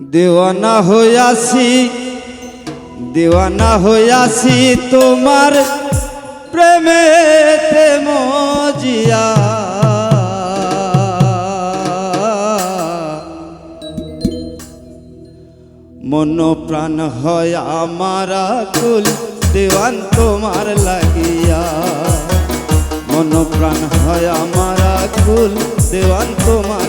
দেওয়ানা হইয়াছি দেওয়ানা হইয়াছি তোমার প্রেমেতে মজিয়া। মন প্রাণ হয় আমার কুল দেওয়ান তোমার লাগিয়া। মন প্রাণ হয় আমার কুল দেওয়ান তোমার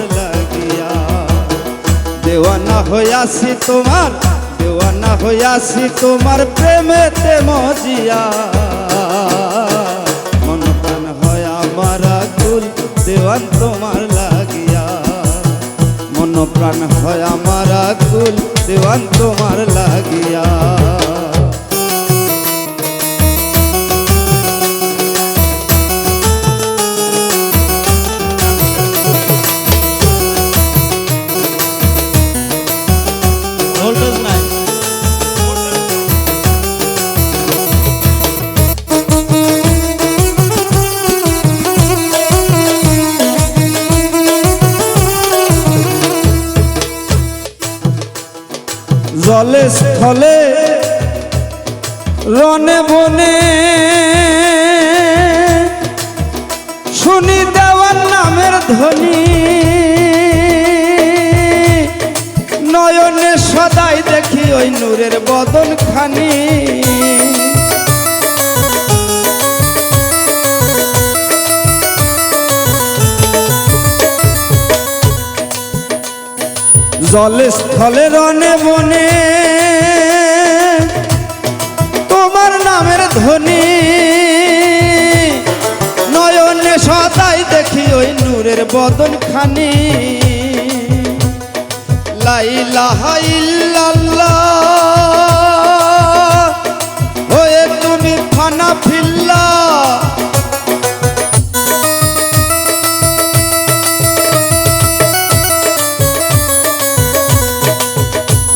হইয়াছি তোমার, দেওয়ানা হইয়াছি তোমার প্রেমেতে মজিয়া। মন প্রাণ হয় আমার আকুল, দেওয়ান তোমার লাগিয়া। মন প্রাণ হয় আমার কুল দেওয়ান তোমার লাগিয়া। ভোল্টেজ নাই। জলে স্থলে রনে বনে শুনি দেওয়ার নামের ধ্বনি। দেখি ওই নূরের বদন খানি জলে স্থলে রনে বনে, তোমার নামের ধ্বনি। নয়নে সদাই দেখি ওই নূরের বদন খানি লাইলাহা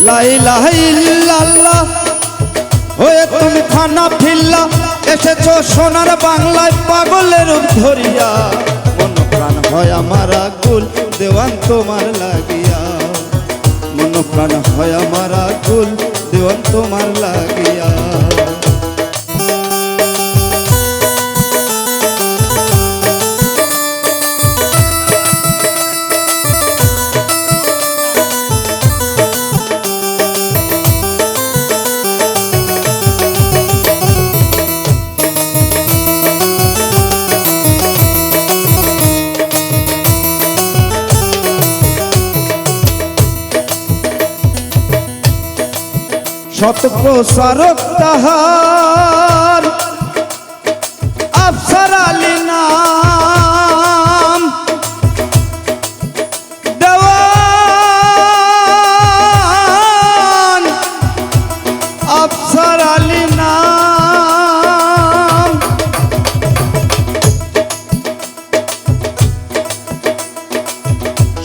লাইলাহা হয়ে তুমি ফিল্লা, এসেছ সোনার বাংলায় পাগলের ধরিয়া। মন প্রাণ হয় আমার আকুল, দেওয়ান তোমার লাগিয়া। মন প্রাণ হয় আমার আকুল, দেওয়ান তোমার লাগিয়া। শত প্রসারক তাহার। আফসার আলী নাম। দেওয়ান। আফসার আলী নাম।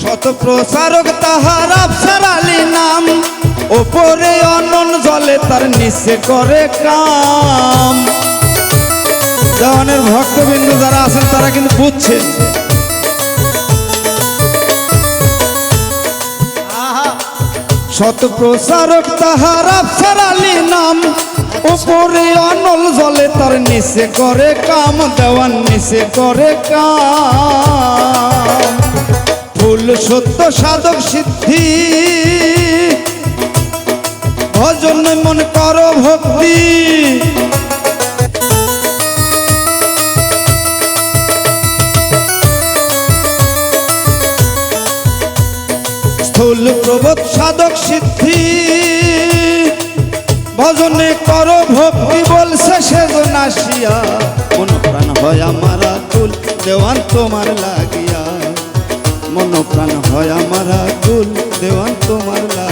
শত তাহার, আফসার আলী নাম। ওপরে অনন জলে তার নিচে করে কাম। দেওয়ানের ভক্তবিন্দু যারা আছেন, তারা কিন্তু বুঝছেন শত প্রসারক তাহার আফসার আলী নাম। উপরে অনল জলে তার নিচে করে কাম, দেওয়ান নিচে করে কাম। ফুল সত্য সাধক সিদ্ধি ভজন মন কর ভক্তি। স্থূল প্রবোধ সাধক সিদ্ধি। ভজনে কর ভক্তি বলছে সেজন আসিয়া মন প্রাণ হয় আমার কুল দেওয়ান তোমার লাগিয়া। মন প্রাণ হয় আমার কুল দেওয়ান তোমার লাগিয়া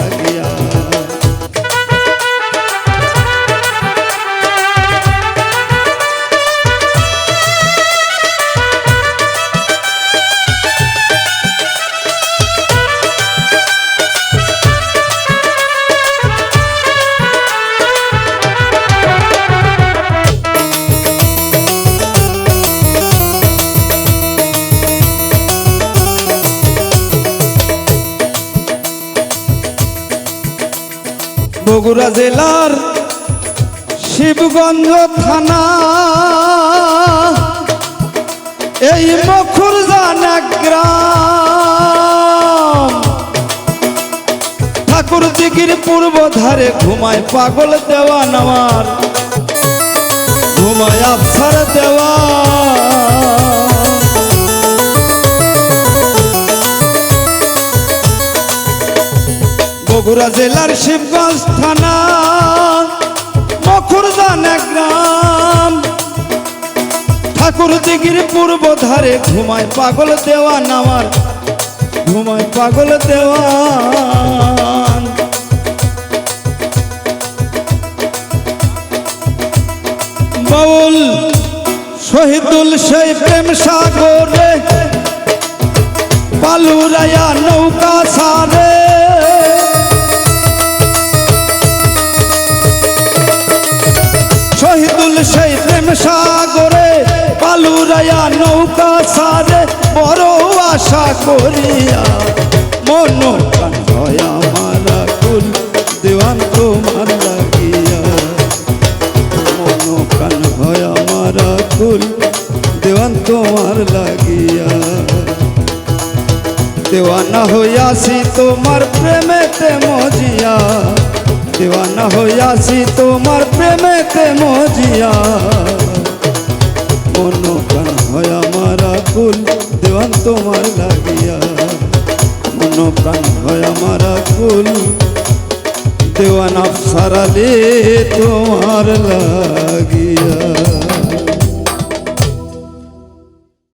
বগুড়া জেলার শিবগঞ্জ থানা। এই মখুর জানা গ্রাম। ঠাকুর দিঘির পূর্ব ধারে ঘুমায় পাগল দেওয়ান আমার। ঘুমায় আফসার দেওয়া বগুড়া জেলার শিবগঞ্জ থানা মখুরদান গ্রাম। ঠাকুর দিঘির পূর্ব ধারে ঘুমায় পাগল দেওয়ান আমার, ঘুমায় পাগল দেওয়ান। বাউল শহীদুল সেই প্রেম সাগরে পালুরায়া নৌকা সারে। সাগরে পালুরায়া নৌকা সারে, বড় আশা করিয়া মন তোমার লাগিয়া। তোমার লাগিয়া। দেওয়ানা হইয়াছি তোমার প্রেমেতে মজিয়া। দেওয়ানা হইয়াছি তোমার প্রেমেতে মজিয়া। মন প্রাণ হয় আমার আকুল, দেওয়ান তোমার লাগিয়া। অনুপ্রাণ প্রাণ হয় আমার আকুল, দেওয়ান আফসারালে তোমার লাগিয়া।